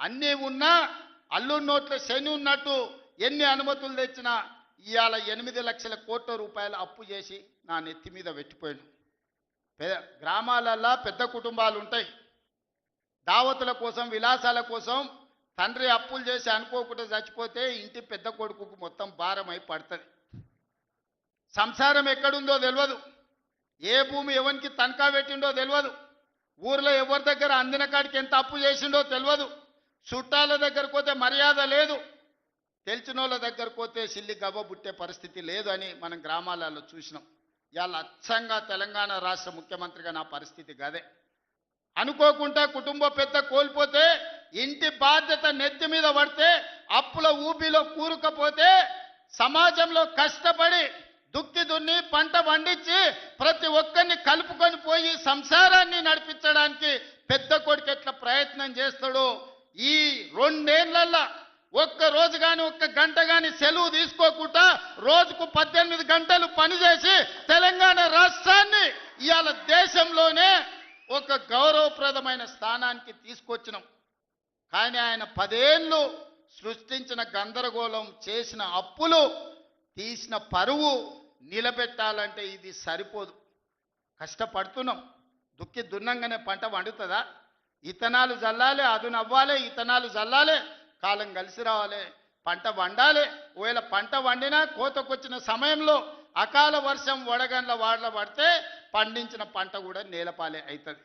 అన్నీ ఉన్నా అల్లు నోట్ల శని ఉన్నట్టు ఎన్ని అనుమతులు తెచ్చినా ఇవాళ ఎనిమిది లక్షల కోట్ల రూపాయలు అప్పు చేసి నా నెత్తి మీద పెట్టిపోయాను పెద్ద గ్రామాలల్లో పెద్ద కుటుంబాలు ఉంటాయి. దావతుల కోసం విలాసాల కోసం తండ్రి అప్పులు చేసి అనుకోకుండా చచ్చిపోతే ఇంటి పెద్ద కొడుకుకు మొత్తం భారం అయి పడుతుంది. సంసారం ఎక్కడుందో తెలియదు ఏ భూమి ఎవరికి తనఖా పెట్టిండో తెలియదు ఊర్లో ఎవరి దగ్గర అందిన కాడికి ఎంత అప్పు చేసిండో తెలియదు చుట్టాల దగ్గరకు పోతే మర్యాద లేదు. తెలిసిన వాళ్ళ దగ్గరకు పోతే సిల్లి గవ్వ పుట్టే పరిస్థితి లేదు అని మనం గ్రామాలలో చూసినాం. ఇవాళ అచ్చంగా తెలంగాణ రాష్ట్ర ముఖ్యమంత్రిగా నా పరిస్థితి గదే. అనుకోకుండా కుటుంబ పెద్ద కోల్పోతే ఇంటి బాధ్యత నెత్తి మీద పడితే అప్పుల ఊపిలో కూరుకపోతే సమాజంలో కష్టపడి దుక్కి దున్ని పంట పండించి ప్రతి ఒక్కరిని కలుపుకొని పోయి సంసారాన్ని నడిపించడానికి పెద్ద కొడుకు ఎట్లా ప్రయత్నం చేస్తాడో ఈ రెండేళ్ళలో ఒక్క రోజు కానీ ఒక్క గంట కానీ సెలవు తీసుకోకుండా రోజుకు పద్దెనిమిది గంటలు పనిచేసి తెలంగాణ రాష్ట్రాన్ని ఇవాళ దేశంలోనే ఒక గౌరవప్రదమైన స్థానానికి తీసుకొచ్చినాం. కానీ ఆయన పదేళ్ళు సృష్టించిన గందరగోళం చేసిన అప్పులు తీసిన పరువు నిలబెట్టాలంటే ఇది సరిపోదు. కష్టపడుతున్నాం. దుక్కి దున్నంగానే పంట వండుతుందా? ఇతనాలు జల్లాలి అదునవ్వాలి ఇతనాలు జల్లాలి కాలం కలిసి రావాలి. పంట వండాలి. ఒకవేళ పంట వండినా కోతకొచ్చిన సమయంలో అకాల వర్షం వడగండ్ల వాడల పడితే పండించిన పంట కూడా నేలపాలే అవుతుంది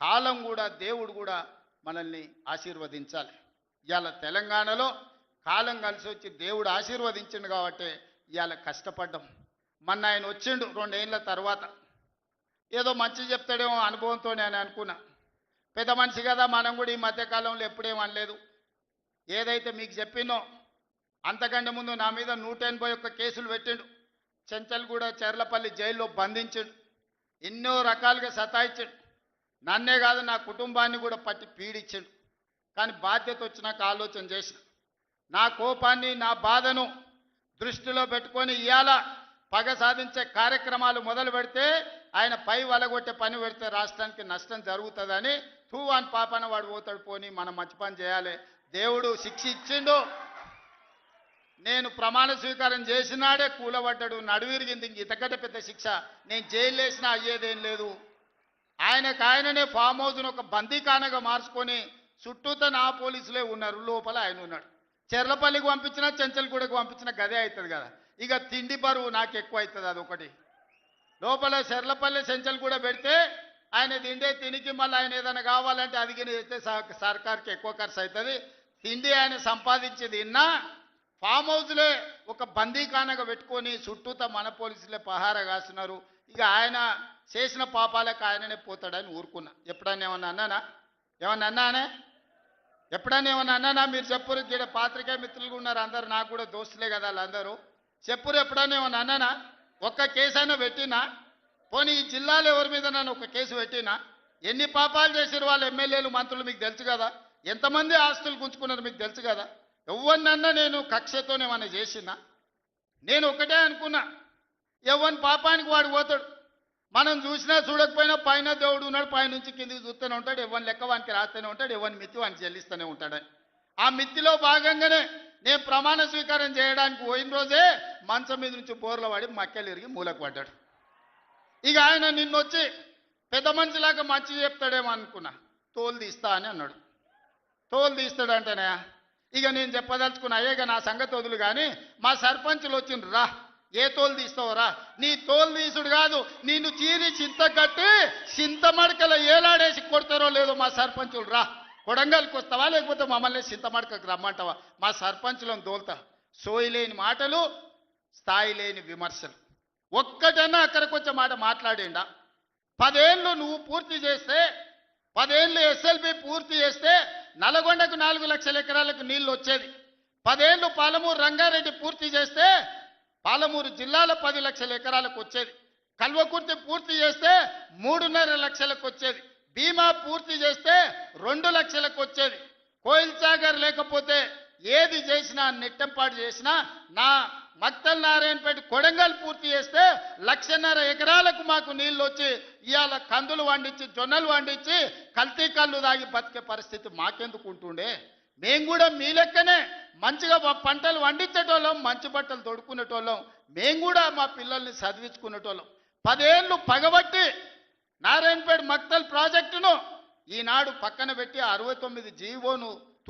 కాలం కూడా దేవుడు కూడా మనల్ని ఆశీర్వదించాలి. ఇవాళ తెలంగాణలో కాలం కలిసి వచ్చి దేవుడు ఆశీర్వదించిండు కాబట్టి ఇవాళ కష్టపడ్డాం. మొన్న ఆయన వచ్చిండు రెండేళ్ళ తర్వాత. ఏదో మంచి చెప్తాడేమో అనుభవంతో నేను అనుకున్నా. పెద్ద మనిషి కదా మనం కూడా ఈ మధ్యకాలంలో ఎప్పుడేం అనలేదు. ఏదైతే మీకు చెప్పినో అంతకంటే ముందు నా మీద నూట ఎనభై ఒక్క కేసులు పెట్టిండు. చెంచల్గూడ చెర్లపల్లి జైల్లో బంధించిండు. ఎన్నో రకాలుగా సతాయించాడు. నన్నే కాదు నా కుటుంబాన్ని కూడా పట్టి పీడించిండు. కానీ బాధ్యత వచ్చినాక ఆలోచన చేసిన. నా కోపాన్ని నా బాధను దృష్టిలో పెట్టుకొని ఇవాళ పగ సాధించే కార్యక్రమాలు మొదలు పెడితే ఆయన పై వలగొట్టే పని పెడితే రాష్ట్రానికి నష్టం జరుగుతుందని తూ అని పాపన వాడు పోతాడు పోని మనం మంచి పని చేయాలి. దేవుడు శిక్ష ఇచ్చిండు నేను ప్రమాణ స్వీకారం చేసినాడే కూలబడ్డాడు నడువిరిగింది ఇంక పెద్ద శిక్ష. నేను జైలు వేసినా అయ్యేదేం లేదు. ఆయనకు ఆయననే ఫామ్ హౌస్ను ఒక బందీకానగా మార్చుకొని చుట్టూతో నా పోలీసులే ఉన్నారు. లోపల ఆయన ఉన్నాడు. చెర్లపల్లికి పంపించినా చెంచల్గూడకు పంపించిన గదే అవుతుంది కదా. ఇక తిండి బరువు నాకు ఎక్కువ అవుతుంది అదొకటి. లోపల సెర్లపల్లి చెర్లపల్లి కూడా పెడితే ఆయన తిండే తినికి మళ్ళీ ఆయన ఏదైనా కావాలంటే అదిగిన చేస్తే సర్కార్కి ఎక్కువ ఖర్చు అవుతుంది తిండి ఆయన సంపాదించి తిన్నా ఫామ్ హౌస్లే ఒక బందీఖానగా పెట్టుకొని చుట్టూతో మన పోలీసులే పహార కాస్తున్నారు. ఇక ఆయన చేసిన పాపాలకు ఆయననే పోతాడని ఊరుకున్నా. ఎప్పుడన్నా ఏమన్నా అన్నానా? ఏమన్నా అన్నానే? ఎప్పుడన్నా ఏమన్నా అన్నానా? మీరు చెప్పరు. ఇక్కడ పాత్రికే మిత్రులు ఉన్నారు. అందరు నాకు కూడా దోస్తులే కదా వాళ్ళందరూ. చెప్పురు ఎప్పుడైనా ఏమన్నా అన్నానా? ఒక్క కేసు అయినా పెట్టినా? పోనీ ఈ జిల్లాలో ఎవరి మీద నన్ను ఒక కేసు పెట్టినా? ఎన్ని పాపాలు చేసారు వాళ్ళ ఎమ్మెల్యేలు మంత్రులు మీకు తెలుసు కదా? ఎంతమంది ఆస్తులు గుంజుకున్నారు మీకు తెలుసు కదా? ఎవరినన్నా నేను కక్షతోనేమన్నా చేసినా? నేను ఒకటే అనుకున్నా. ఎవరి పాపానికి వాడు పోతాడు. మనం చూసినా చూడకపోయినా పైన దేవుడు ఉన్నాడు పైనుంచి కిందికి చూస్తూనే ఉంటాడు. ఎవరిని లెక్క వానికి రాస్తూనే ఉంటాడు ఎవరిని మిత్తి వానికి చెల్లిస్తూనే ఉంటాడని ఆ మిత్తిలో భాగంగానే నేను ప్రమాణ స్వీకారం చేయడానికి పోయిన రోజే మంచం మీద నుంచి బోర్ల వాడి మక్కెలు ఇరిగి మూలకు పడ్డాడు. ఇక ఆయన నిన్నొచ్చి పెద్ద మనిషిలాగా మంచి చెప్తాడేమో అనుకున్నా. తోలు తీస్తా అని అన్నాడు. తోలు తీస్తాడంటేనే ఇక నేను చెప్పదలుచుకున్నా అయ్యేగా నా సంగతి వదులు కానీ మా సర్పంచులు వచ్చిండ్రు రా. ఏ తోలు తీస్తావురా నీ తోలు తీసుడు కాదు నిన్ను చీరి చింత కట్టి చింత మడకల ఏలాడేసి కొడతారో లేదో మా సర్పంచులు రా. కొడంగల్కి వస్తావా లేకపోతే మమ్మల్ని చింత మడకకు రమ్మంటావా? మా సర్పంచులను తోలుతా. సోయలేని మాటలు స్థాయి లేని విమర్శలు. ఒక్కటన్నా అక్కడికి వచ్చే మాట మాట్లాడిండా. పదేళ్ళు నువ్వు పూర్తి చేస్తే పదేళ్ళు ఎస్ఎల్బి పూర్తి చేస్తే నల్గొండకు నాలుగు లక్షల ఎకరాలకు నీళ్ళు వచ్చేది. పదేళ్ళు పాలమూరు రంగారెడ్డి పూర్తి చేస్తే పాలమూరు జిల్లాలో పది లక్షల ఎకరాలకు వచ్చేది. కల్వకుర్తి పూర్తి చేస్తే మూడున్నర లక్షలకు వచ్చేది. బీమా పూర్తి చేస్తే రెండు లక్షలకు వచ్చేది. కోయిల్ సాగర్ లేకపోతే ఏది చేసినా నెట్టంపాటు చేసినా నా మక్తల్ నారాయణపేట కొడంగల్ పూర్తి చేస్తే లక్షన్నర ఎకరాలకు మాకు నీళ్ళు వచ్చి ఇవాళ కందులు వండించి జొన్నలు వండించి కల్తీ కళ్ళు తాగి బతికే పరిస్థితి మాకెందుకు ఉంటుండే? మేము కూడా మీ లెక్కనే మంచిగా పంటలు వండించేటోళ్ళం మంచి బట్టలు తొడుక్కునేటోళ్ళం. మేము కూడా మా పిల్లల్ని చదివించుకునేటోళ్ళం. పదేళ్ళు పగబట్టి నారాయణపేట మక్తల్ ప్రాజెక్టును ఈనాడు పక్కన పెట్టి అరవై తొమ్మిది జీవోను